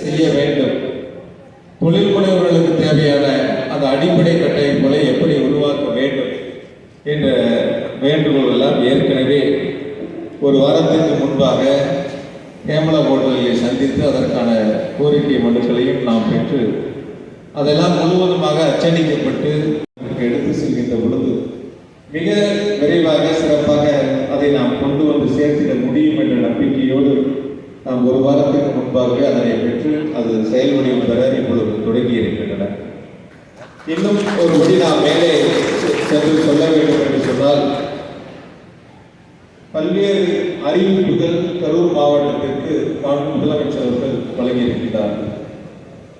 செய்ய வேண்டும். தொழில் முனைவர்களுக்கு தேவையான அந்த அடிப்படை கட்டமைப்புகளை எப்படி உருவாக்க வேண்டும் என்ற வேண்டுகோள் எல்லாம் ஏற்கனவே ஒரு வாரத்திற்கு முன்பாக கேமலா ஹோட்டலிலே சந்தித்து அதற்கான கோரிக்கை மனுக்களையும் நாம் பெற்று அதெல்லாம் முழுவதுமாக அச்சடிக்கப்பட்டு எடுத்து செல்கின்ற பொழுது மிக விரைவாக சிறப்பாக அதை நாம் கொண்டு வந்து சேர்த்திட முடியும் என்ற நம்பிக்கையோடு நாம் ஒரு வாரத்துக்கு முன்பாகவே அதனை பெற்று அது செயல்வடிவம் பெற இப்பொழுது தொடங்கி இருக்கின்றன. இன்னும் ஒரு படி நாம் மேலே சென்று சொல்ல வேண்டும் என்று சொன்னால் பல்வேறு அறிவிப்புகள் கரூர் மாவட்டத்திற்கு காணும் முதலமைச்சர் அவர்கள் வழங்கியிருக்கிறார்கள்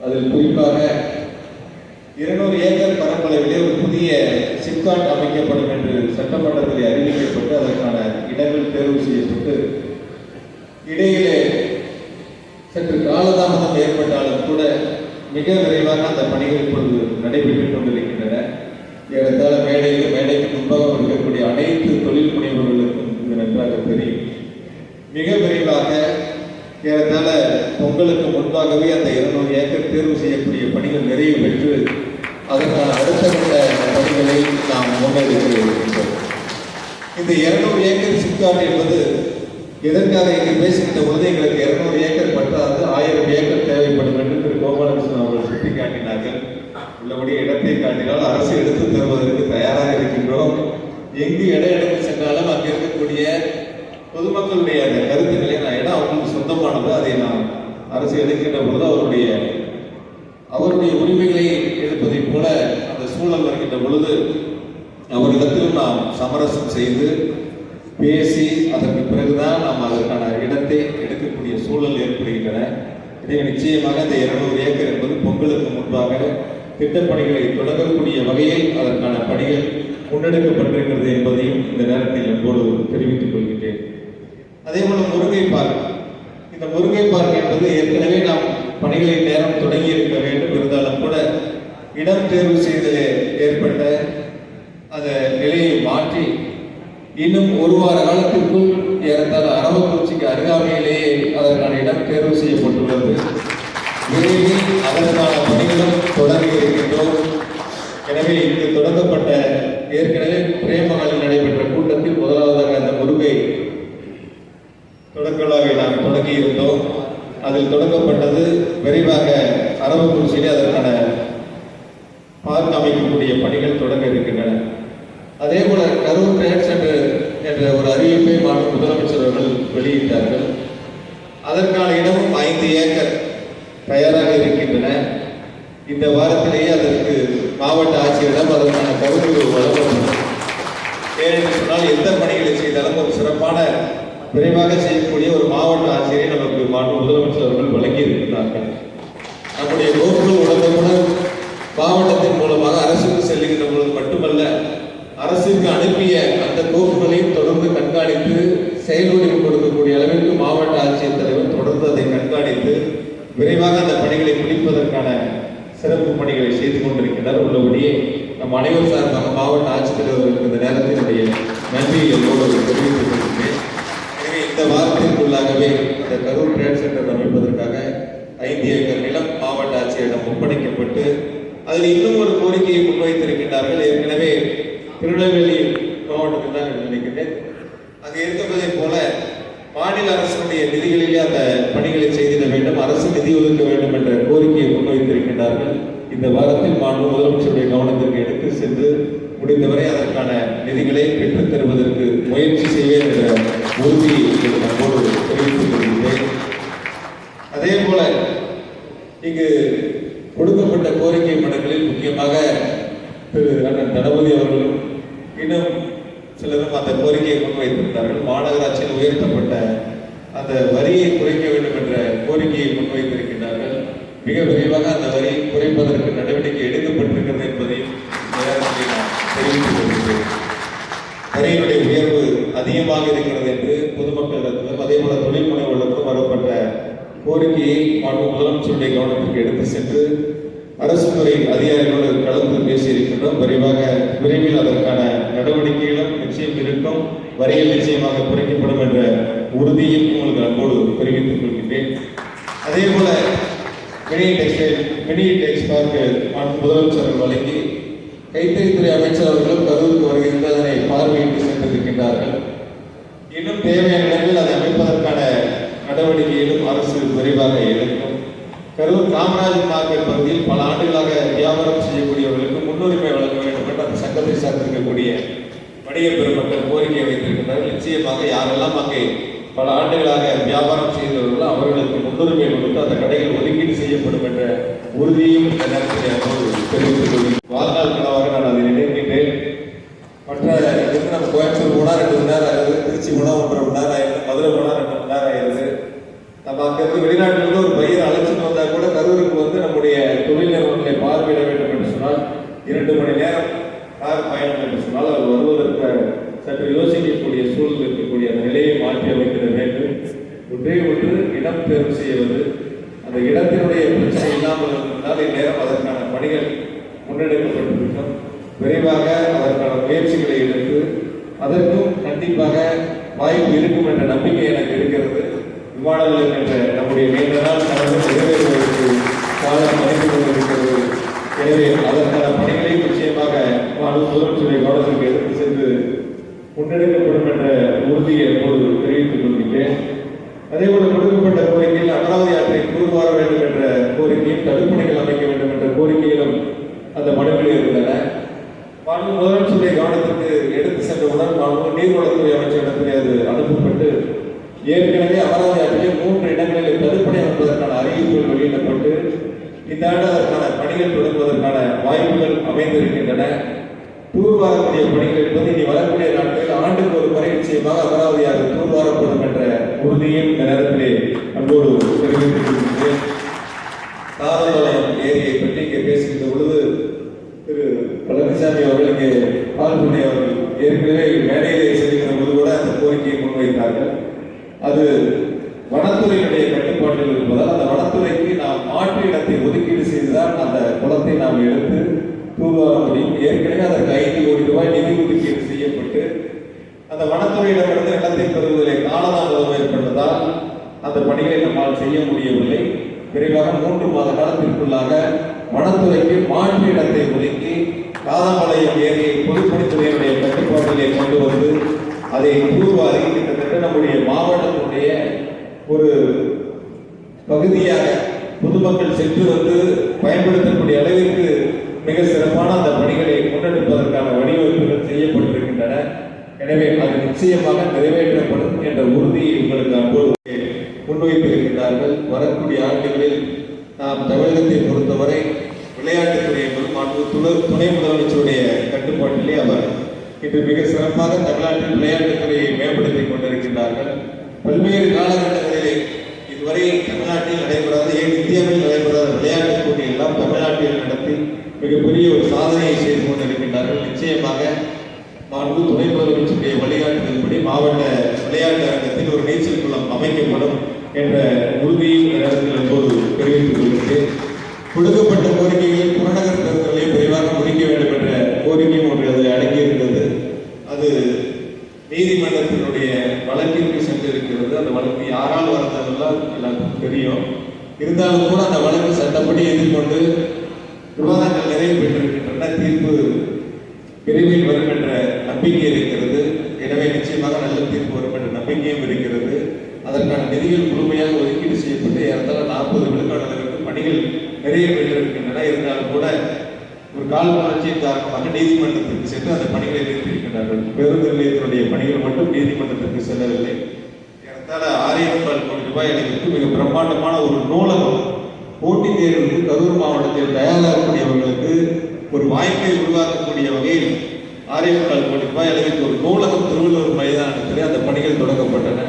அதில் குறிப்பாக இருநூறு ஏக்கர் பரப்பளவிலே ஒரு புதிய சிப்காட் அமைக்கப்படும் என்று சட்டமன்றத்தில் அறிவிக்கப்பட்டு அதற்கான இடங்கள் தேர்வு செய்யப்பட்டு இடையிலே சற்று காலதாமதம் ஏற்பட்டாலும் கூட மிக விரைவாக அந்த பணிகள் இப்பொழுது நடைபெற்றுக் கொண்டிருக்கின்றன. ஏறத்தாழ மேடைக்கு மேடைக்கு முன்பாக இருக்கக்கூடிய அனைத்து தொழில் முனைவர்களுக்கும் இது நன்றாக தெரியும். மிக விரைவாக ஏறத்தாழ பொங்கலுக்கு முன்பாகவே அந்த இருநூறு ஏக்கர் தேர்வு செய்யக்கூடிய பணிகள் நிறைவு பெற்று அதற்கான அடுத்த கட்ட பணிகளை நாம் முன்னெடுத்து இருக்கின்றோம். இந்த இருநூறு ஏக்கர் சிப்காட் என்பது எதற்காக இங்கு பேசுகின்ற பொழுது எங்களுக்கு இருநூறு ஏக்கர் பற்றாது ஆயிரம் ஏக்கர் தேவைப்படும் என்று திரு கோபாலகிருஷ்ணன் அவர்கள் சுட்டிக்காட்டினார்கள். உள்ளபடி இடத்தை காட்டினால் அரசு எடுத்து தருவதற்கு தயாராக இருக்கின்றோம். எங்கு இடம் எடுத்து சென்றாலும் அங்கு இருக்கக்கூடிய பொதுமக்களுடைய அந்த கருத்துக்களை நான் இடம் அவங்களுக்கு சொந்தமானது. அதை நான் அரசு எடுக்கின்ற பொழுது அவருடைய அவருடைய உரிமைகளை எடுப்பதைப் போல அந்த சூழல் வருகின்ற பொழுது அவரிடத்திலும் நாம் சமரசம் செய்து பேசி அதற்கு பிறகுதான் நாம் அதற்கான இடத்தை எடுக்கக்கூடிய சூழல் ஏற்படுகின்றன. எனவே நிச்சயமாக இந்த இருநூறு ஏக்கர் என்பது பொங்கலுக்கு முன்பாக திட்டப்பணிகளை தொடங்கக்கூடிய வகையில் அதற்கான பணிகள் முன்னெடுக்கப்பட்டிருக்கிறது என்பதையும் இந்த நேரத்தில் என்போடு தெரிவித்துக் கொள்கின்றேன். அதே போல முருங்கை பார்க் இந்த முருங்கை பார்க் என்பது ஏற்கனவே நாம் பணிகளின் நேரம் தொடங்கி இருக்க வேண்டும். இருந்தாலும் கூட இடம் தேர்வு செய்ததிலே ஏற்பட்ட அந்த நிலையை மாற்றி இன்னும் ஒரு வார காலத்திற்குள் ஏறத்தாழ அரவக்குறிச்சிக்கு அருகாமையிலேயே அதற்கான இடம் தேர்வு செய்யப்பட்டுள்ளது. விரைவில் அதற்கான பணிகளும் தொடங்கி இருக்கின்றோம். எனவே இங்கு தொடங்கப்பட்ட ஏற்கனவே பிரேமகளில் நடைபெற்ற கூட்டத்தில் முதலாவதாக அந்த முருகை தொடக்கலாவை நாம் தொடங்கி இருந்தோம் அதில் தொடங்கப்பட்ட விரைவாக அரவக்குறிச்சியிலே அதற்கான பார்க் அமைக்கக்கூடிய பணிகள் தொடங்க இருக்கின்றன அதே போல கரூர் ட்ரேட் சென்டர் என்ற ஒரு அறிவிப்பை மாநில முதலமைச்சர் அவர்கள் வெளியிட்டார்கள் அதற்கான இடமும் ஐந்து ஏக்கர் தயாராக இருக்கின்றன இந்த வாரத்திலேயே அதற்கு மாவட்ட ஆட்சியரிடம் அதற்கான கருத்து வழங்கப்படும் ஏனென்று சொன்னால் எந்த பணிகளை செய்தாலும் ஒரு சிறப்பான விரைவாக செய்யக்கூடிய ஒரு மாவட்ட ஆட்சியரை நமக்கு மாண்பு முதலமைச்சர் அவர்கள் வழங்கி இருக்கிறார்கள் நம்முடைய கோப்புகள் உடனுக்குடன் மாவட்டத்தின் மூலமாக அரசுக்கு செல்லுகின்ற பொழுது மட்டுமல்ல அரசுக்கு அனுப்பிய அந்த கோப்புகளையும் தொடர்ந்து கண்காணித்து செயல்வடிவு கொடுக்கக்கூடிய அளவிற்கு மாவட்ட ஆட்சியர் தலைவர் தொடர்ந்து அதை கண்காணித்து விரைவாக அந்த பணிகளை முடிப்பதற்கான சிறப்பு பணிகளை செய்து கொண்டிருக்கின்றனர் உள்ளபடியே நம் அனைவர் சார்பாக மாவட்ட ஆட்சித்தலைவர்களுக்கு இந்த நேரத்தினுடைய நன்றியை என்னோடு தெரிவித்துக் கொள்கிறேன். எனவே இந்த வாரத்திற்குள்ளாகவே இந்த கரூர் ட்ரேட் சென்டர் அமைப்பதற்காக ஐந்து ஏக்கர் நிலம் மாவட்ட ஆட்சியரிடம் ஒப்படைக்கப்பட்டு அதில் இன்னும் ஒரு கோரிக்கையை முன்வைத்திருக்கின்றார்கள் ஏற்கனவே திருநெல்வேலி மாவட்டத்தில் தான் என்று நினைக்கின்றேன். அங்கே இருப்பதை போல மாநில அரசுடைய நிதிகளிலே அந்த பணிகளை செய்திட வேண்டும். அரசு நிதி ஒதுக்க வேண்டும் என்ற கோரிக்கையை முன்வைத்திருக்கின்றார்கள் இந்த வாரத்தில் மாண்பு முதலமைச்சருடைய கவனத்திற்கு எடுத்து சென்று முடிந்தவரை அதற்கான நிதிகளை பெற்றுத் தருவதற்கு முயற்சி செய்வேன் என்ற உறுதியை நம்மோடு தெரிவித்துக் கொள்கின்றேன். அதே போல இங்கு கொடுக்கப்பட்ட கோரிக்கை மனுக்களில் முக்கியமாக திரு அண்ணன் தளபதி அவர்களும் இன்னும் சிலரும் அந்த கோரிக்கையை முன்வைத்திருந்தார்கள். மாநகராட்சியில் உயர்த்தப்பட்ட அந்த வரியை குறைக்க வேண்டும் என்ற கோரிக்கையை முன்வைத்திருக்கிறார்கள் மிக விரைவாக அந்த வரி குறைப்பதற்கு நடவடிக்கை எடுக்கப்பட்டிருக்கிறது என்பதையும் தெரிவித்துக் கொள்கிறேன். வரியினுடைய உயர்வு அதிகமாக இருக்கிறது என்று பொதுமக்களிடத்திலும் அதே போல தொழில் முனைவோர்களுக்கும் வரப்பட்ட கோரிக்கையை மாண்பு முதலமைச்சருடைய கவனத்திற்கு எடுத்து சென்று அரசு துறை அதிகாரிகளோடு கலந்து பேசியிருக்கின்றோம். விரைவாக விரைவில் அதற்கான நடவடிக்கைகளும் நிச்சயம் இருக்கும். வரிகள் நிச்சயமாக குறைக்கப்படும் என்ற உறுதியும் உங்களுக்கு அன்போடு தெரிவித்துக் கொள்கின்றேன். அதே போல mini textile mini tex park முதலமைச்சர் வழங்கி கைத்தறித்துறை அமைச்சர் அவர்களும் கரூருக்கு வருகின்ற அதனை பார்வையிட்டு சென்றிருக்கின்றார்கள். இன்னும் தேவையான இடங்களில் அதை அமைப்பதற்கான நடவடிக்கையிலும் அரசு விரைவாக எடுக்கும். கரூர் காமராஜர் மார்க்கெட் பகுதியில் பல ஆண்டுகளாக வியாபாரம் செய்யக்கூடியவர்களுக்கு முன்னுரிமை வழங்க வேண்டும் என்று அந்த சங்கத்தை சார்ந்திருக்கக்கூடிய வணிக பெருமக்கள் கோரிக்கை வைத்திருக்கின்றனர். நிச்சயமாக யாரெல்லாம் அங்கே பல ஆண்டுகளாக வியாபாரம் செய்தவர்களோ அவர்களுக்கு முன்னுரிமை கொடுத்து அந்த கடைகள் ஒதுக்கீடு செய்யப்படும் என்ற உறுதியும் தெரிவித்துக் கொள்கிறேன் வாழ்நாள் கனவாக நான் அதை நினைக்கின்றேன் மற்ற இதுக்கு நம்ம கோயம்புத்தூர் போனால் ரெண்டு மணி நேரம் ஆகுது திருச்சி போனால் ஒன்றரை மணி நேரம் ஆயிடுது மதுரை போனால் ரெண்டு மணி நேரம் ஆயிடுது நம்ம அங்கிருந்து வெளிநாட்டிலிருந்து ஒரு பையன் அழைச்சிட்டு வந்தால் கூட கரூருக்கு வந்து நம்முடைய தொழில் நிறுவனங்களை பார்வையிட வேண்டும் என்று சொன்னால் இரண்டு மணி நேரம் கார் பயணம் என்று சொன்னால் அவர் வருவதற்கு சற்று யோசிக்கக்கூடிய சூழல் இருக்கக்கூடிய அந்த நிலையை மாற்றி அமைத்திட வேண்டும் ஒரே ஒன்று இடம் தேர்வு செய்வது. அந்த இடத்தினுடைய பிரச்சனை இல்லாமல் இருந்தால் இந்நேரம் அதற்கான பணிகள் முன்னெடுக்கப்பட்டிருக்கும் விரைவாக அதற்கான முயற்சிகளை எடுத்து அதற்கும் கண்டிப்பாக வாய்ப்பு இருக்கும் என்ற நம்பிக்கை எனக்கு இருக்கிறது. விமான நிலையம் என்ற நம்முடைய நீண்ட நாள் கடந்து நிறைவேறுவதற்கு காலம் அழைத்து கொண்டிருக்கிறது. எனவே அதற்கான பணிகளை நிச்சயமாக மாநில முதலமைச்சரை கவனத்திற்கு எடுத்து சென்று முன்னெடுக்கப்படும் என்ற உறுதியை எப்போது தெரிவித்துக் கொள்கிறேன் அதே போல கொடுக்கப்பட்ட கோரிக்கையில் அமராவதி ஆற்றை தூர்வார வேண்டும் என்ற கோரிக்கையும் தடுப்பணைகள் அமைக்க வேண்டும் என்ற கோரிக்கையிலும் அந்த மனுவில் இருந்தன. மாண்பு முதலமைச்சருடைய கவனத்திற்கு எடுத்து சென்றவுடன் மாண்பு நீர்வளத்துறை அமைச்சரிடத்திலே அது அனுப்பப்பட்டு ஏற்கனவே அமராவதி ஆற்றிலே மூன்று இடங்களில் தடுப்பணை அமைப்பதற்கான அறிவிப்புகள் வெளியிடப்பட்டு இந்த ஆண்டு அதற்கான பணிகள் தொடங்குவதற்கான வாய்ப்புகள் அமைந்திருக்கின்றன. தூர்வாரக்கூடிய பணிகள் என்பது இனி வரக்கூடிய நாட்களில் ஆண்டுக்கு ஒரு முறை நிச்சயமாக அமராவதி ஆறு தூர்வாரப்படும் என்ற உறுதியும் இந்த நேரத்திலே அன்போடு தெரிவித்துக் கொள்கின்றேன் ஏரியை பற்றி இங்கே பேசுகின்ற பொழுது திரு பழனிசாமி அவர்கள் இங்கே பால்புண்ணி அவர்கள் ஏற்கனவே மேடையிலே செல்கிற போது கூட அந்த கோரிக்கையை முன்வைத்தார்கள். அது வனத்துறையினுடைய கட்டுப்பாட்டில் இருப்பதால் அந்த வனத்துறைக்கு நாம் மாற்று இடத்தை ஒதுக்கீடு செய்துதான் அந்த குளத்தை நாம் எடுத்து தூர்வார முடியும் ஏற்கனவே அதற்கு ஐந்து கோடி ரூபாய் நிதி ஒதுக்கீடு செய்யப்பட்டு அந்த வனத்துறையிடமிருந்து நிலத்தை பெறுவதிலே காலதாமதம் ஏற்பட்டதால் அந்த பணிகளை நம்மால் செய்ய முடியவில்லை. விரைவாக மூன்று மாத காலத்திற்குள்ளாக வனத்துறைக்கு மாற்று இடத்தை ஒதுக்கி காதமலையம் ஏரியை பொதுப்பணித்துறையினுடைய கட்டுப்பாட்டிலே கொண்டு வந்து அதை தூர்வாரி கிட்டத்தட்ட நம்முடைய மாவட்டத்தினுடைய ஒரு பகுதியாக பொதுமக்கள் சென்று வந்து பயன்படுத்தக்கூடிய அளவிற்கு மிக சிறப்பான அந்த பணிகளை முன்னெடுப்பதற்கான வடிவமைப்புகள் செய்யப்பட்டிருக்கின்றன. எனவே அது நிச்சயமாக நிறைவேற்றப்படும் என்ற உறுதியை உங்களுக்கு அன்போடு முன்வைத்திருக்கிறார்கள் வரக்கூடிய ஆண்டுகளில் நாம் தமிழகத்தை பொறுத்தவரை விளையாட்டுத்துறை என்பது மாண்பு துணை- துணை முதலமைச்சருடைய கட்டுப்பாட்டிலே அவர் இன்று மிக சிறப்பாக தமிழ்நாட்டில் விளையாட்டுத்துறையை மேம்படுத்திக் கொண்டிருக்கின்றார்கள். பல்வேறு காலகட்டங்களிலே இதுவரை தமிழ்நாட்டில் நடைபெறாத ஏன் இந்தியாவில் நடைபெறாத விளையாட்டுப் போட்டியெல்லாம் தமிழ்நாட்டில் நடத்தி மிகப்பெரிய ஒரு சாதனையை செய்து கொண்டிருக்கின்றார்கள். நிச்சயமாக மாண்பு துணை முதலமைச்சருடைய வழிகாட்டுதல்படி மாவட்ட விளையாட்டு அரங்கத்தில் ஒரு நீச்சல் குளம் அமைக்கப்படும் என்ற உறுதியை நேரத்தில் இப்போது தெரிவித்துக் கொள்கிறேன் கொடுக்கப்பட்ட கோரிக்கைகளை புறநகர் தேர்தலை விரைவாக முடிக்க வேண்டும் என்ற கோரிக்கையும் ஒன்று அதில் அடங்கியிருக்கிறது. அது நீதிமன்றத்தினுடைய வழக்கிற்கு சென்றிருக்கிறது. அந்த வழக்கு யாரால் வரதெல்லாம் எல்லாருக்கும் தெரியும். இருந்தாலும் கூட அந்த வழக்கு சட்டப்படி எதிர்கொண்டு விவாதங்கள் நிறைவு பெற்றிருக்கின்றன. தீர்ப்பு விரைவில் வரும் என்ற நம்பிக்கை இருக்கிறது எனவே நிச்சயமாக நல்ல தீர்ப்பு வரும் என்ற நம்பிக்கையும் இருக்கிறது அதற்கான நிதிகள் முழுமையாக ஒதுக்கீடு செய்யப்பட்டு ஏறத்தாழ நாற்பது விழுக்காடு அளவிற்கு பணிகள் நிறைய பெற்றிருக்கின்றன. இருந்தாலும் கூட ஒரு கால் வளர்ச்சியின் காரணமாக நீதிமன்றத்திற்கு சென்று அந்த பணிகளை நிறுத்தியிருக்கின்றார்கள். பேருந்து நிலையத்தினுடைய பணிகள் மட்டும் நீதிமன்றத்திற்கு செல்லவில்லை. ஏறத்தாழ ஆறே முக்கால் கோடி ரூபாய் அளவிற்கு மிக பிரம்மாண்டமான ஒரு நூலகம் போட்டித் தேர்வுக்கு கரூர் மாவட்டத்தில் தயாராகக்கூடியவர்களுக்கு ஒரு வாய்ப்பை உருவாக்கக்கூடிய வகையில் ஆறே கண்டிப்பாக கோடி ரூபாய் அளவிற்கு ஒரு நூலகம் திருவள்ளூர் மைதானத்தில் அந்த பணிகள் தொடங்கப்பட்டன.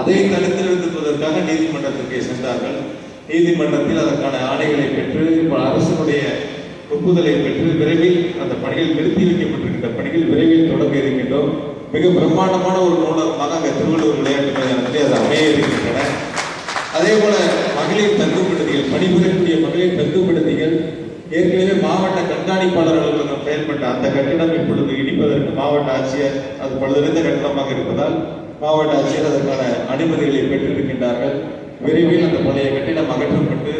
அதை தடுத்து நிறுத்துவதற்காக நீதிமன்றத்திற்கு சென்றார்கள். நீதிமன்றத்தில் அதற்கான ஆணைகளை பெற்று இப்ப ஒப்புதலை பெற்று விரைவில் அந்த பணிகள் நிறுத்தி வைக்கப்பட்டிருக்கின்ற பணிகள் விரைவில் தொடங்க இருக்கின்றோம். மிக பிரம்மாண்டமான ஒரு நூலகமாக அங்கே திருவள்ளுவர் விளையாட்டு மைதானத்திலே அது அமைய இருக்கின்றன. அதே போல மகளிர் தங்கும் விடுதிகள் பணிபுரியக்கூடிய மகளிர் தங்கும் விடுதிகள் ஏற்கனவே மாவட்ட கண்காணிப்பாளர் அலுவலகம் செயல்பட்ட அந்த கட்டிடம் இப்பொழுது இடிப்பதற்கு மாவட்ட ஆட்சியர் அது பழுதறிந்த கட்டிடமாக இருப்பதால் மாவட்ட ஆட்சியர் அதற்கான அனுமதிகளை பெற்றிருக்கின்றார்கள். விரைவில் அந்த பழைய கட்டிடம் அகற்றப்பட்டு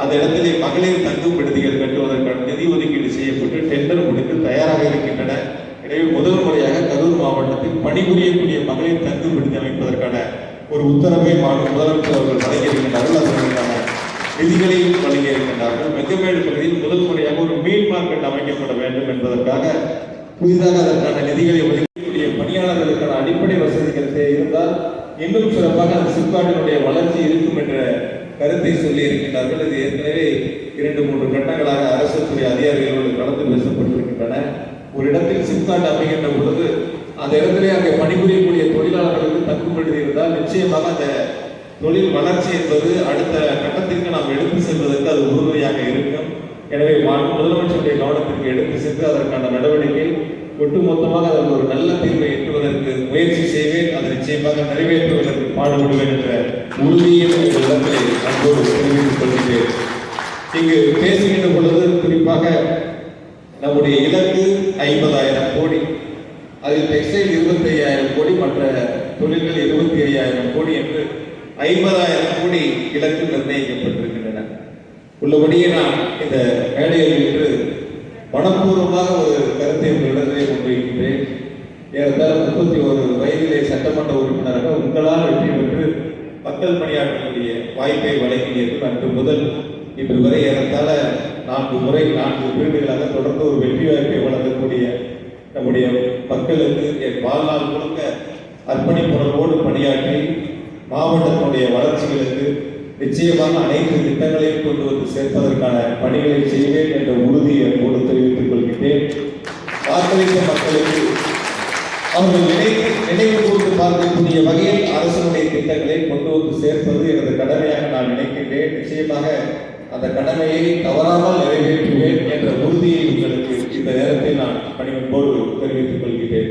அந்த இடத்திலே மகளிர் தங்கும் விடுதிகள் கட்டுவதற்கான நிதி ஒதுக்கீடு செய்யப்பட்டு டெண்டர் முடித்து தயாராக இருக்கின்றன. எனவே முதல் முறையாக கரூர் மாவட்டத்தில் பணிபுரியக்கூடிய மகளிர் தங்கும் விடுதி அமைப்பதற்கான ஒரு உத்தரவை மாநில முதலமைச்சர் அவர்கள் வழங்கியிருக்கின்றார்கள். அதற்கான நிதிகளையும் வழங்கியிருக்கின்றார்கள் வெங்கமேடு பகுதியில் முதல் முறையாக ஒரு மீன் மார்க்கெட் அமைக்கப்பட வேண்டும் என்பதற்காக புதிதாக அதற்கான நிதிகளை ஒதுக்கக்கூடிய பணியாளர்களுக்கான அடிப்படை வசதிகள் இருந்தால் இன்னும் சிறப்பாக அந்த சிப்காட்டினுடைய வளர்ச்சி இருக்கும் என்ற கருத்தை சொல்லி இருக்கின்றார்கள். இது ஏற்கனவே இரண்டு மூன்று கட்டங்களாக அரசு அதிகாரிகளோடு கலந்து பேசப்பட்டிருக்கின்றன. ஒரு இடத்தில் சிப்காட் அமைகின்ற பொழுது அந்த இடத்திலே அங்கே பணிபுரியக்கூடிய தொழிலாளர்களுக்கு தங்கும் விடுதி இருந்தால் நிச்சயமாக அந்த தொழில் வளர்ச்சி என்பது அடுத்த கட்டத்திற்கு நாம் எடுத்து செல்வதற்கு அது உறுதுணையாக இருக்கும். எனவே முதலமைச்சருடைய கவனத்திற்கு எடுத்து சென்று அதற்கான நடவடிக்கை ஒட்டுமொத்தமாக அதற்கு ஒரு நல்ல தீர்வை எட்டுவதற்கு முயற்சி செய்வேன். அதை நிச்சயமாக நிறைவேற்றுவதற்கு பாடுபடுவேன் என்ற உறுதியை இடத்திலே அன்போடு தெரிவித்துக் கொள்கிறேன். இங்கு பேசுகின்ற பொழுது குறிப்பாக நம்முடைய இலக்கு ஐம்பதாயிரம் கோடி அதில் டெக்ஸ்டைல் இருபத்தி ஐயாயிரம் கோடி மற்ற தொழில்கள் இருபத்தி ஐயாயிரம் கோடி என்று ஐம்பதாயிரம் கோடி இலக்கு நிர்ணயிக்கப்பட்டிருக்கின்றன. உள்ளபடியே நான் இந்த மேடையில் இன்று மனப்பூர்வமாக ஒரு கருத்தை உங்களிடத்திலே கொண்டிருக்கின்றேன். ஏறத்தாழ முப்பத்தி ஒரு வயதிலே சட்டமன்ற உறுப்பினராக உங்களால் வெற்றி பெற்று மக்கள் பணியாற்றக்கூடிய வாய்ப்பை வழங்கினீர்கள் அன்று முதல். இன்று வரை ஏறத்தாழ நான்கு முறை நான்கு வீடுகளாக தொடர்ந்து ஒரு வெற்றி வாய்ப்பை வழங்கக்கூடிய நம்முடைய மக்களுக்கு என் வாழ்நாள் முழுக்க அர்ப்பணிப்புணர்வோடு பணியாற்றி மாவட்டத்தினுடைய வளர்ச்சிகளுக்கு நிச்சயமாக அனைத்து திட்டங்களையும் கொண்டு வந்து சேர்ப்பதற்கான பணிகளை செய்வேன் என்ற உறுதியை கூட தெரிவித்துக் கொள்கின்றேன். வாக்களித்த மக்களுக்கு அவர்கள் நினைத்து நினைவு கூர்ந்து பார்க்கக்கூடிய வகையில் அரசனுடைய திட்டங்களை கொண்டு வந்து சேர்ப்பது எனது கடமையாக நான் நினைக்கின்றேன். நிச்சயமாக அந்த கடமையை தவறாமல் நிறைவேற்றுவேன் என்ற உறுதியை உங்களுக்கு இந்த நேரத்தில் நான் பணிவன்போடு தெரிவித்துக் கொள்கிறேன்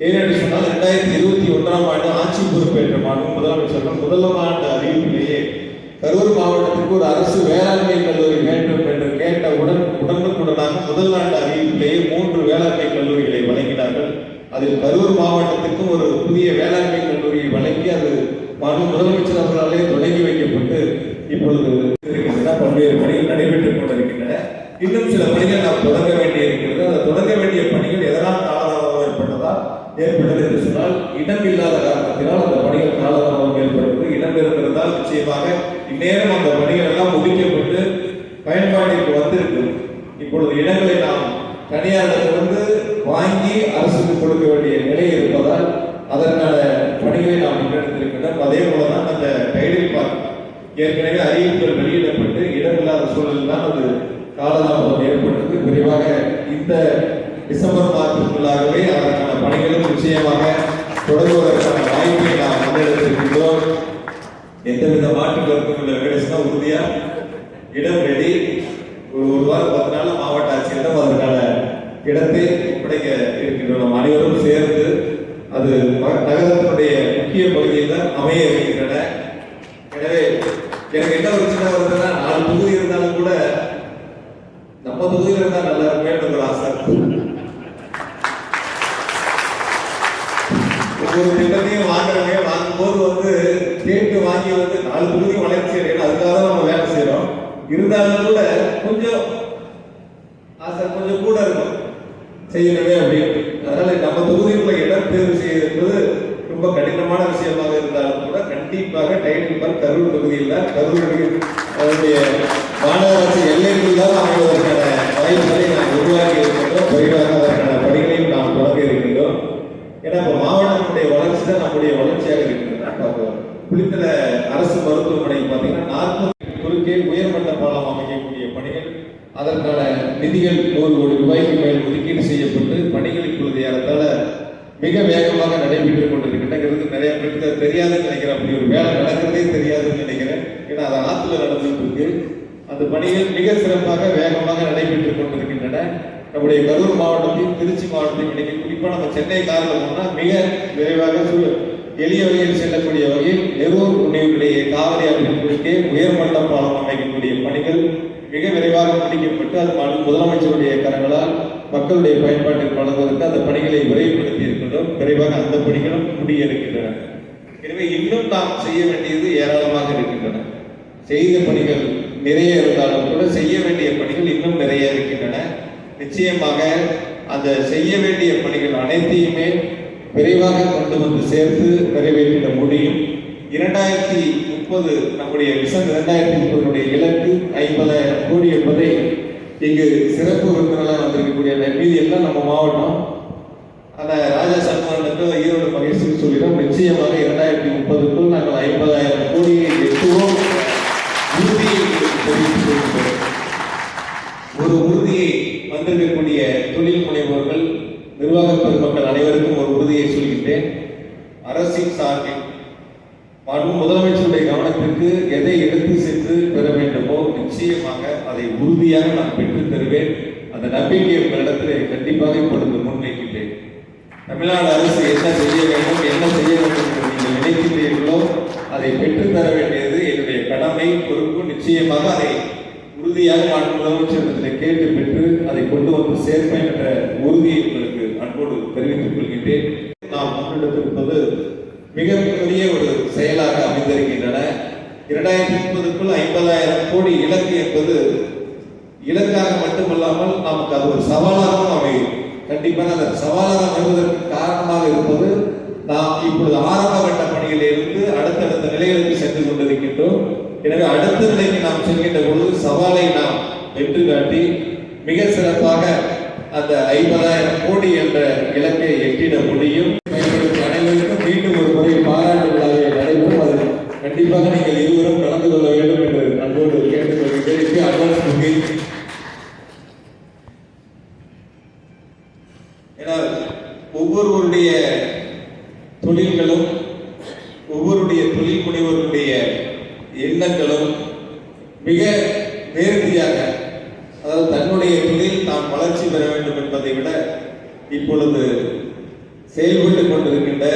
ஏனென்று சொன்னால் ரெண்டாயிரத்தி இருபத்தி ஒன்றாம் ஆண்டு ஆட்சி பொறுப்பேற்ற மாநில முதலமைச்சர்கள் முதலாம் ஆண்டு அறிவிப்பிலேயே கரூர் மாவட்டத்திற்கு ஒரு அரசு வேளாண்மை கல்லூரி வேண்டும் என்று கேட்டவுடன் உடனுக்குடனாக முதல் ஆண்டு அறிவிப்பிலேயே மூன்று வேளாண்மை கல்லூரிகளை வழங்கினார்கள். அதில் கரூர் மாவட்டத்திற்கும் ஒரு புதிய வேளாண்மை கல்லூரியை வழங்கி அது மாநில முதலமைச்சர் அவர்களாலே தொடங்கி வைக்கப்பட்டு இப்பொழுது பல்வேறு பணிகள் நடைபெற்றுக் கொண்டிருக்கின்றன. இன்னும் சில பணிகள் நாம் தொடங்க வேண்டி இருக்கிறது அந்த தொடங்க வேண்டிய பணிகள் எதனால் காலதாமதம் ஏற்பட்டதால் ஏற்பட்டது என்று சொன்னால் இடம் இல்லாத காரணத்தினால் அந்த பணிகள் காலதாமதம் ஏற்படுவது இடம் இருந்திருந்தால் நிச்சயமாக இந்நேரம் அந்த பணிகள் எல்லாம் முடிக்கப்பட்டு பயன்பாட்டிற்கு வந்திருக்கும் இப்பொழுது இடங்களை நாம் தனியாரிடமிருந்து வாங்கி அரசுக்கு கொடுக்க வேண்டிய நிலை இருப்பதால் அதற்கான பணிகளை நாம் முன்னெடுத்திருக்கின்றோம் அதே போலதான் அந்த டைடில் பார்க் ஏற்கனவே அறிவிப்புகள் வெளியிடப்பட்டு இடமில்லாத சூழலில் தான் அது காலதாமதம் ஏற்பட்டது விரைவாக இந்த டிசம்பர் மாதத்திற்குள்ளாகவே அதற்கான பணிகளும் நிச்சயமாக தொடங்குவதற்கான வாய்ப்பை நாம் முன்னெடுத்திருக்கின்றோம் எந்தவித மாற்று கருத்தும் இல்லை வெங்கடேசனா உறுதியா இடம் ரெடி ஒரு ஒரு வாரம் பத்து நாள் மாவட்ட ஆட்சியரிடம் அதற்கான இடத்தை ஒப்படைக்க இருக்கின்றோம் நாம் அனைவரும் சேர்ந்து. அது ம- நகரத்தினுடைய முக்கிய பகுதியில் அமைய இருக்கின்றன எனவே எனக்கு என்ன ஒரு சின்ன வருதுன்னா நாலு தொகுதி இருந்தாலும் கூட நம்ம தொகுதியில் இருந்தால் நல்லா இருக்குமேன்னு ஒரு ஆசை ஒவ்வொரு திட்டத்தையும் வாங்குறவங்க வாங்கும்போது வந்து கேட்டு வாங்கி வந்து நாலு தொகுதி வளர்ச்சி அடையணும் அதுக்காக தான் நம்ம வேலை செய்றோம் இருந்தாலும் கூட கொஞ்சம் ஆசை கொஞ்சம் கூட இருக்கும் செய்யணுமே அப்படின்னு அதனால நம்ம தொகுதிக்குள்ள செய்வது என்பது ரொம்ப கடினமான விஷயமாக இருந்தாலும் கூட கண்டிப்பாக டைனிங் பார்க் கரூர் தொகுதியில் தான். கரூர் அதனுடைய மாநகராட்சி எல்லைக்குள் தான் அமைவதற்கான வாய்ப்புகளை நாம் உருவாக்கி இருக்கின்றோம். விரைவாக அதற்கான பணிகளையும் நாம் தொடங்க இருக்கின்றோம். ஏன்னா இப்போ மாவட்டத்தினுடைய வளர்ச்சி தான் நம்முடைய வளர்ச்சியாக இருக்கின்றன அப்போ குளித்தல அரசு மருத்துவமனை பார்த்தீங்கன்னா நாற்பது குறுக்கே உயர்மட்ட பாலம் அமைக்கக்கூடிய பணிகள் அதற்கான நிதிகள் நூறு கோடி ரூபாய்க்கு மேல் ஒதுக்கீடு செய்யப்பட்டு பணிகள் இப்பொழுது ஏறத்தாழ மிக வேகமாக நடைபெற்றுக் கொண்டிருக்கின்றது நிறைய பேருக்கு அது தெரியாதுன்னு நினைக்கிறேன் அப்படி ஒரு வேலை நடக்கிறதே தெரியாதுன்னு நினைக்கிறேன் ஏன்னா அது ஆற்றுல நடந்துட்டு இருக்கு அந்த பணிகள் மிக சிறப்பாக வேகமாக நடைபெற்றுக் கொண்டிருக்கின்றன நம்முடைய கரூர் மாவட்டத்தையும் திருச்சி மாவட்டத்தையும் இன்னைக்கு குறிப்பாக நம்ம சென்னை காரில் போனால் மிக விரைவாக எளிய வகையில் செல்லக்கூடிய வகையில் நெரூர் முன்னிலையே காவிரி ஆற்றின் குறுக்கே உயர்மட்ட பாலம் அமைக்கக்கூடிய பணிகள் மிக விரைவாக முடிக்கப்பட்டு அது மன முதலமைச்சருடைய கரங்களால் மக்களுடைய பயன்பாட்டில் வழங்குவதற்கு அந்த பணிகளை விரைவுபடுத்தி இருக்கின்றோம். விரைவாக அந்த பணிகளும் முடிய இருக்கின்றன எனவே இன்னும் நாம் செய்ய வேண்டியது ஏராளமாக இருக்கின்றன. செய்த பணிகள் நிறைய இருந்தாலும் கூட செய்ய வேண்டிய பணிகள் இன்னும் நிறைய இருக்கின்றன. நிச்சயமாக அந்த செய்ய வேண்டிய பணிகள் அனைத்தையுமே விரைவாக கொண்டு வந்து சேர்த்து நிறைவேற்றிட முடியும். இரண்டாயிரத்தி முப்பது நம்முடைய விசன் இரண்டாயிரத்தி முப்பதுடைய இலக்கு ஐம்பதாயிரம் கோடி என்பதை இங்கு சிறப்பு விருந்தினராக வந்திருக்கக்கூடிய மீதி எல்லாம் நம்ம மாவட்டம். அந்த ராஜா சன்மானுக்கு ஈரோடு மகேஷுக்கு சொல்லிடும் நிச்சயமாக இரண்டாயிரத்தி முப்பதுக்குள் நாங்கள் ஐம்பதாயிரம் கோடியை எட்டுவோம். உறுதியை தெரிவித்துக் கொள்கிறோம். ஒரு உறுதியை வந்திருக்கக்கூடிய தொழில் முனைவோர்கள் நிர்வாக பெருமக்கள் அனைவருக்கும் ஒரு உறுதியை சொல்கின்றேன். அரசின் சார்பில் மற்றும் முதலமைச்சருடைய கவனத்திற்கு எதை எடுத்து சென்று பெற வேண்டுமோ நிச்சயமாக அதை உறுதியாக நான் பெற்றுத் தருவேன். அந்த நம்பிக்கையை உங்களிடத்தில் கண்டிப்பாக இப்பொழுது முன்வைக்கின்றேன். தமிழ்நாடு அரசு என்ன செய்ய வேண்டும் என்ன செய்ய வேண்டும் என்று நீங்கள் நினைக்கின்றீர்களோ அதை பெற்றுத் தர வேண்டியது என்னுடைய கடமை பொறுப்பு. நிச்சயமாக அதை உறுதியாக நான் முதலமைச்சரிடத்தில் கேட்டு பெற்று அதை கொண்டு வந்து சேர்ப்பேன் என்ற உறுதியை உங்களுக்கு அன்போடு தெரிவித்துக் கொள்கின்றேன். நாம் முன்னெடுத்திருப்பது மிகப்பெரிய ஒரு செயலாக அமைந்திருக்கின்றன. இரண்டாயிரத்தி முப்பதுக்குள் ஐம்பதாயிரம் கோடி இலக்கு என்பது இலக்காக மட்டுமல்லாமல் நமக்கு அது ஒரு சவாலாகவும் அமையும். கண்டிப்பாக அந்த சவாலாக அமைவதற்கு காரணமாக இருப்பது நாம் இப்பொழுது ஆரம்ப கட்ட பணிகளிலிருந்து அடுத்தடுத்த நிலைகளுக்கு சென்று கொண்டிருக்கின்றோம். எனவே அடுத்த நிலைக்கு நாம் செல்கின்ற பொழுது சவாலை நாம் வெற்றி காட்டி மிக சிறப்பாக அந்த ஐம்பதாயிரம் கோடி என்ற இலக்கை எட்டிட முடியும் பயன்படுத்திய அனைவருக்கும் மீண்டும் ஒரு முறை பாராட்டு விழாவை நடைபெறும் அது கண்டிப்பாக நீங்கள் இருவரும் கலந்து கொள்ள வேண்டும் என்று அன்போடு கேட்டுக்கொள்கிறேன் அட்வான்ஸ் புக்கிங் ஏன்னா ஒவ்வொருவருடைய தொழில்களும் ஒவ்வொருடைய தொழில் முனைவர்களுடைய எண்ணங்களும் மிக நேர்த்தியாக அதாவது தன்னுடைய தொழில் தான் வளர்ச்சி பெற வேண்டும் என்பதை விட இப்பொழுது செயல்பட்டு கொண்டிருக்கின்ற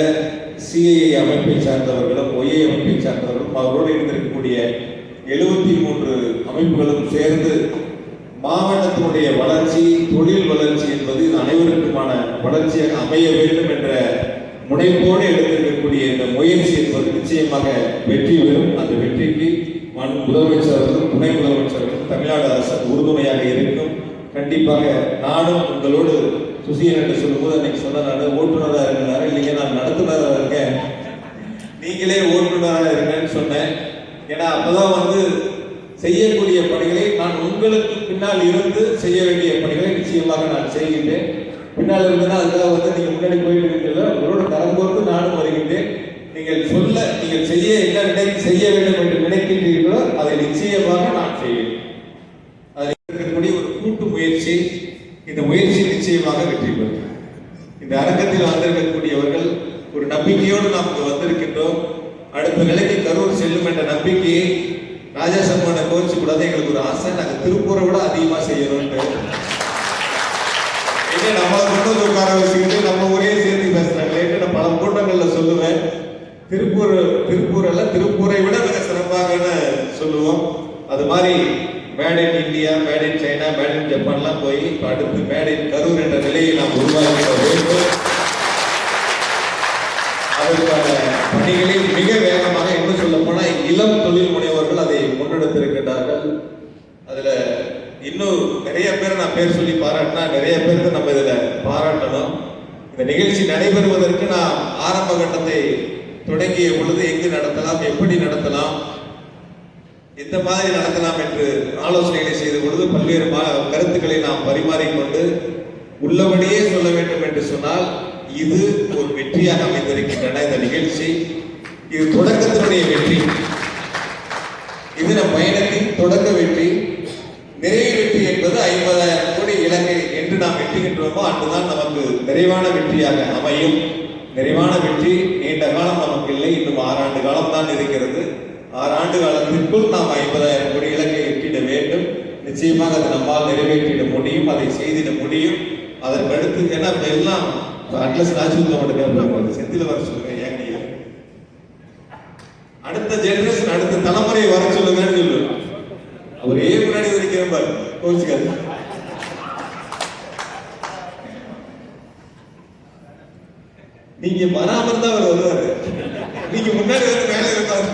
சிஐஐ அமைப்பை சார்ந்தவர்களும் ஒய்ஐ அமைப்பை சார்ந்தவர்களும் அவரோடு இருந்திருக்கக்கூடிய எழுபத்தி மூன்று அமைப்புகளும் சேர்ந்து மாவட்டத்தினுடைய வளர்ச்சி தொழில் வளர்ச்சி என்பது அனைவருக்குமான வளர்ச்சியாக அமைய வேண்டும் என்ற முனைப்போடு எடுத்திருக்கக்கூடிய இந்த முயற்சி என்பது நிச்சயமாக வெற்றி பெறும். அந்த வெற்றிக்கு முதலமைச்சர்களும் துணை முதலமைச்சர்களும் தமிழ்நாடு அரசு உறுதுணையாக இருக்கும். கண்டிப்பாக நானும் உங்களோடு சுசீலன் என்று சொல்லும்போது அன்னைக்கு சொன்ன நான் ஓட்டுநராக இருக்கிறாரு இல்லைங்க நான் நடத்துனராக இருக்கேன். நீங்களே ஓட்டுநராக இருங்கன்னு சொன்னேன். ஏன்னா அப்பதான் வந்து செய்யக்கூடிய பணிகளை நான் உங்களுக்கு பின்னால் இருந்து செய்ய வேண்டிய பணிகளை நிச்சயமாக நான் செய்கின்றேன். பின்னால் இருந்தனா அதுக்காக வந்து நீங்கள் முன்னாடி போயிட்டு இருக்கீங்களா உங்களோட தரம் பொறுத்து நானும் வருகின்றேன். நீங்கள் சொல்ல நீங்கள் செய்ய என்ன நினை செய்ய வேண்டும் என்று நினைக்கின்றீர்களோ அதை நிச்சயமாக நான் செய்வேன். அதில் இருக்கக்கூடிய ஒரு கூட்டு முயற்சி இந்த முயற்சி நிச்சயமாக வெற்றி பெறும். இந்த அரங்கத்தில் வந்திருக்கக்கூடியவர்கள் ஒரு நம்பிக்கையோடு நாம் இங்கு வந்திருக்கின்றோம். அடுத்த நிலைக்கு கரூர் செல்லும் என்ற நம்பிக்கையை ராஜா சர்மான கோச்சு கூடாது எங்களுக்கு ஒரு ஆசை. நாங்கள் திருப்பூரை விட அதிகமாக செய்யணும்னு என்ன நம்மளை கொண்டு வந்து உட்கார வச்சுக்கிட்டு நம்ம ஊரே சேர்த்து பேசுறாங்களேன்னு நான் பல கூட்டங்களில் சொல்லுவேன். திருப்பூர் திருப்பூர் திருப்பூரை விட மிக சிறப்பாகன்னு சொல்லுவோம். அது மாதிரி made in India made in China made இன் ஜப்பான்லாம் போய் அடுத்து மேட் இன் கரூர் என்ற நிலையை நாம் உருவாக்கிட வேண்டும். அதற்கான பணிகளை மிக வேகமாக என்ன சொல்ல போனால் இளம் தொழில் முனைவர்கள் அதை முன்னெடுத்திருக்கின்றார்கள். அதில் இன்னும் நிறைய பேர் நான் பேர் சொல்லி பாராட்டினா நிறைய பேருக்கு நம்ம இதில் பாராட்டணும் இந்த நிகழ்ச்சி நடைபெறுவதற்கு நான் ஆரம்ப கட்டத்தை தொடங்கிய பொழுது எங்கு நடத்தலாம் எப்படி நடத்தலாம் எந்த மாதிரி நடத்தலாம் என்று ஆலோசனைகளை செய்த பொழுது பல்வேறு மா- கருத்துக்களை நாம் பரிமாறிக்கொண்டு உள்ளபடியே சொல்ல வேண்டும் என்று சொன்னால் இது ஒரு வெற்றியாக அமைந்திருக்கின்றன இந்த நிகழ்ச்சி. இது தொடக்கத்தினுடைய வெற்றி. இது நம் பயணத்தின் தொடக்க வெற்றி. நிறைவு வெற்றி என்பது ஐம்பதாயிரம் கோடி இலங்கை என்று நாம் வெட்டுகின்றோமோ அன்றுதான் நமக்கு நிறைவான வெற்றியாக அமையும். நிறைவான வெற்றி நீண்ட காலம் நமக்கு இல்லை. இன்னும் ஆறாண்டு காலம் தான் இருக்கிறது. ஆறாண்டு காலத்திற்குள் நாம் ஐம்பதாயிரம் கோடி இலக்கை எட்டிட வேண்டும். நிச்சயமாக அது நம்மால் நிறைவேற்றிட முடியும். அதை செய்திட முடியும். அதற்கடுத்து ஏன்னா எல்லாம் அட்லஸ் ராஜீவ் மட்டும் கேட்பாங்க செந்தில வர சொல்லுங்க ஏன் அடுத்த ஜெனரேஷன் அடுத்த தலைமுறை வர சொல்லுங்கன்னு சொல்லு. அவரே முன்னாடி வரைக்கும் பாரு. கோச்சுக்காது நீங்க வராம இருந்தா அவர் வருவாரு. நீங்க முன்னாடி வந்து மேல இருப்பாரு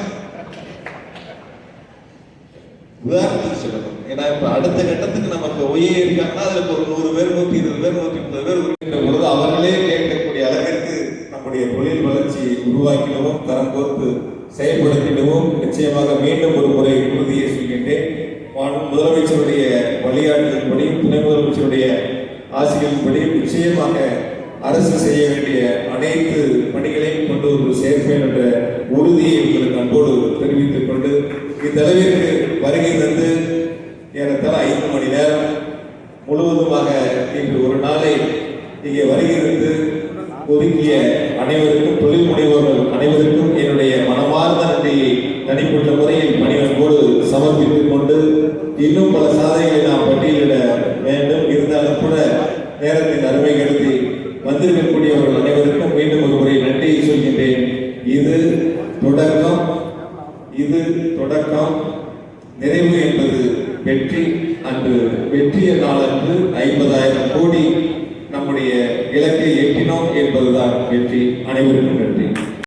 உதாரணத்துக்கு சொல்லணும். ஏன்னா இப்ப அடுத்த கட்டத்துக்கு நமக்கு ஒய்யே இருக்காங்கன்னா அதுல ஒரு நூறு பேர் நூத்தி இருபது பேர் நூத்தி முப்பது பேர் இருக்கின்ற பொழுது அவர்களே கேட்கக்கூடிய அளவிற்கு நம்முடைய தொழில் வளர்ச்சியை உருவாக்கிடவும் தரம் கோர்த்து செயல்படுத்திடுவோம் நிச்சயமாக மீண்டும் ஒரு முறை உறுதியை சொல்கின்றேன். முதலமைச்சருடைய வழிகாட்டுதல்படியும் துணை முதலமைச்சருடைய ஆசிரியர்படியும் நிச்சயமாக அரசு செய்ய வேண்டிய அனைத்து பணிகளையும் கொண்டு ஒரு சேர்ப்பேன் என்ற உறுதியை உங்களுக்கு அன்போடு தெரிவித்துக் கொண்டு இத்தளவிற்கு வருகை தந்து ஏறத்தாழ ஐந்து மணி நேரம் முழுவதுமாக இன்று ஒரு நாளை இங்கே வருகிறது. ஒதுக்கிய அனைவருக்கும் தொழில் முனைவோர்கள் அனைவருக்கும் என்னுடைய மனமார்ந்த நன்றியை தனிப்பட்ட முறையில் பணிவன்போடு சமர்ப்பித்துக் கொண்டு இன்னும் பல சாதனைகளை நாம்